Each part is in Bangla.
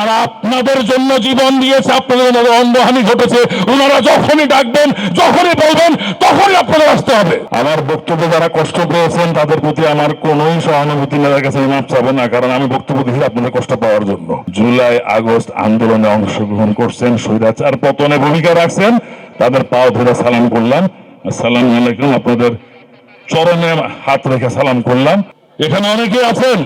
ওনারা আপনাদের জন্য জীবন দিয়েছে, আপনাদের জন্য অঙ্গহানি ঘটেছে। ওনারা যখনই ডাকবেন, যখনই বলবেন, তখনই আপনাদের আসতে হবে। আমার বক্তব্যে যারা কষ্ট পেয়েছেন, তাদের প্রতি আমার কোনোই সহানুভূতি নেওয়ার কাছে মাপ চাবো না, কারণ আমি বক্তব্য দিয়েছি আপনাদের কষ্ট পাওয়ার জন্য। জুলাই, আগস্ট আন্দোলনে অংশগ্রহণ করছেন, স্বৈরাচার পতনে ভূমিকা রাখছেন, তাদের পাও ধরে সালাম করলাম। আসসালামু আলাইকুম, আপনাদের চরণে হাত রেখে সালাম করলাম। এখানে অনেকে আছেন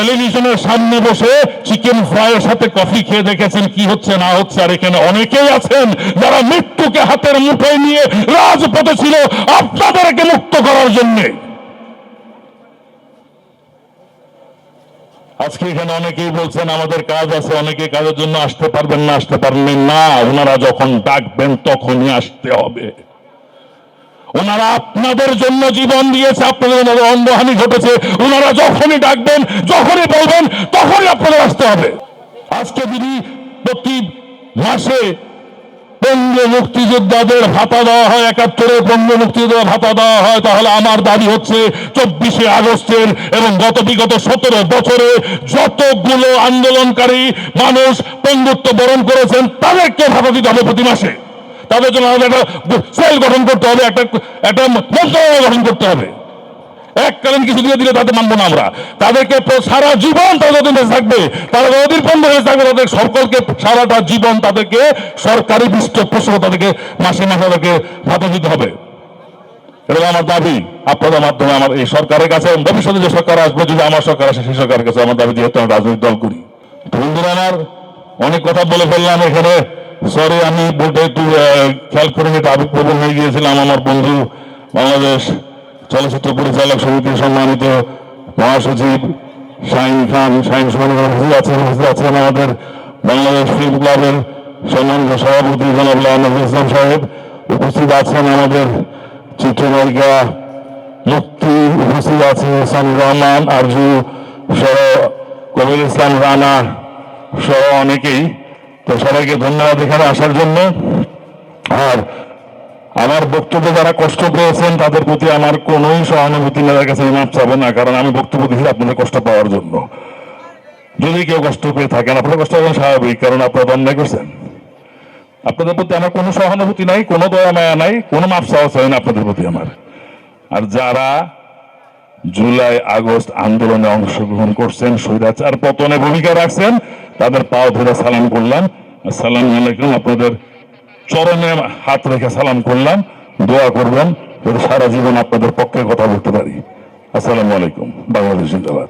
টেলিভিশনের সামনে বসে চিকেন ফ্রাইয়ের সাথে কফি খেয়ে দেখেছেন কি হচ্ছে, না হচ্ছে, আর এখানে অনেকেই আছেন যারা মৃত্যুকে হাতের মুঠোয় নিয়ে রাজপথে ছিল আপনাদেরকে মুক্ত করার জন্যে। আজকে এখানে অনেকেই বলছেন, আমাদের কাজ আছে, অনেকে কাজের জন্য আসতে পারবেন না, আসতে পারবেন না, ওনারা যখন ডাকবেন তখনই আসতে হবে। ওনারা আপনাদের জন্য জীবন দিয়েছে, আপনাদের অঙ্গহানি ঘটেছে। ওনারা যখনই ডাকবেন, যখনই বলবেন, তখনই আপনাদের আসতে হবে। আজকে যদি প্রতি মাসে পঙ্গু মুক্তিযোদ্ধাদের ভাতা দেওয়া হয়, একাত্তরে পঙ্গু মুক্তিযোদ্ধা ভাতা দেওয়া হয়, তাহলে আমার দাবি হচ্ছে চব্বিশে আগস্টের এবং গত বিগত সতেরো বছরে যতগুলো আন্দোলনকারী মানুষ পঙ্গুত্ব বরণ করেছেন তাদেরকে ভাতা দিতে হবে প্রতি মাসে। তাদের জন্য আমাদের একটা সেল গঠন করতে হবে, একটা একটা মন্ত্রণালয় গঠন করতে হবে। এককালীন কিছু দিয়ে দিলে তাদের মানবো না আমরা। তাদেরকে সারা জীবন যতদিন বেঁচে থাকবে। তারা যতদিন পর্যন্ত বেঁচে থাকবে, তাদের সকলকে সারাটা জীবন তাদেরকে সরকারি পৃষ্ঠপোষক তাদেরকে মাসে মাসে তাদেরকে ভাতা দিতে হবে। এটা আমার দাবি। আপনাদের মাধ্যমে আমার এই সরকারের কাছে ভবিষ্যতে যে সরকার আসবে, যদি আমার সরকার আসে, সেই সরকারের কাছে আমার দাবি, যেহেতু আমি রাজনৈতিক দল করি। বন্ধুরা আমার, অনেক কথা বলে ফেললাম এখানে। সরি আমি বলতে একটু খেয়াল করে যেটা আবেগপ্রবণ হয়ে গিয়েছিলাম আমার বন্ধু বাংলাদেশ চলচ্চিত্র পরিচালক সমিতির সম্মানিত মহাসচিব শাহিন খান, শাহিন সুমন আছেন আছেন আমাদের বাংলাদেশ ফিল্ম ক্লাবের সম্মানিত সভাপতি জনাব নজরুল ইসলাম সাহেব। উপস্থিত আছেন আমাদের চিত্রনায়িকা মুক্তি উপস্থিত আছে সানুর রহমান, আরজু সহ কবির ইসলাম রানা সহ অনেকেই। তো সবাইকে ধন্যবাদ এখানে আসার জন্য। আর আমার বক্তব্যে যারা কষ্ট পেয়েছেন, তাদের প্রতি আমার কোনোই সহানুভূতি নেওয়ার কাছে মাপ চাবো না, কারণ আমি বক্তব্য দিয়েছি আপনাদের কষ্ট পাওয়ার জন্য। যদি কেউ কষ্ট পেয়ে থাকেন আপনাদের কষ্ট পাবেন স্বাভাবিক, কারণ আপনারা অন্যায় করছেন। আপনাদের প্রতি আমার কোনো সহানুভূতি নাই, কোনো দয়া মায়া নাই, কোনো মাপ চাওয়া চাই না আপনাদের প্রতি আমার। আর যারা জুলাই আগস্ট আন্দোলনে অংশগ্রহণ করছেন, স্বৈরাচার পতনে ভূমিকা রাখছেন তাদের পাও ধরে সালাম করলাম। আসসালাম আলাইকুম, আপনাদের চরণে হাত রেখে সালাম করলাম। দোয়া করবেন সারা জীবন আপনাদের পক্ষে কথা বলতে পারি। আসসালামু আলাইকুম, বাংলাদেশ জিন্দাবাদ।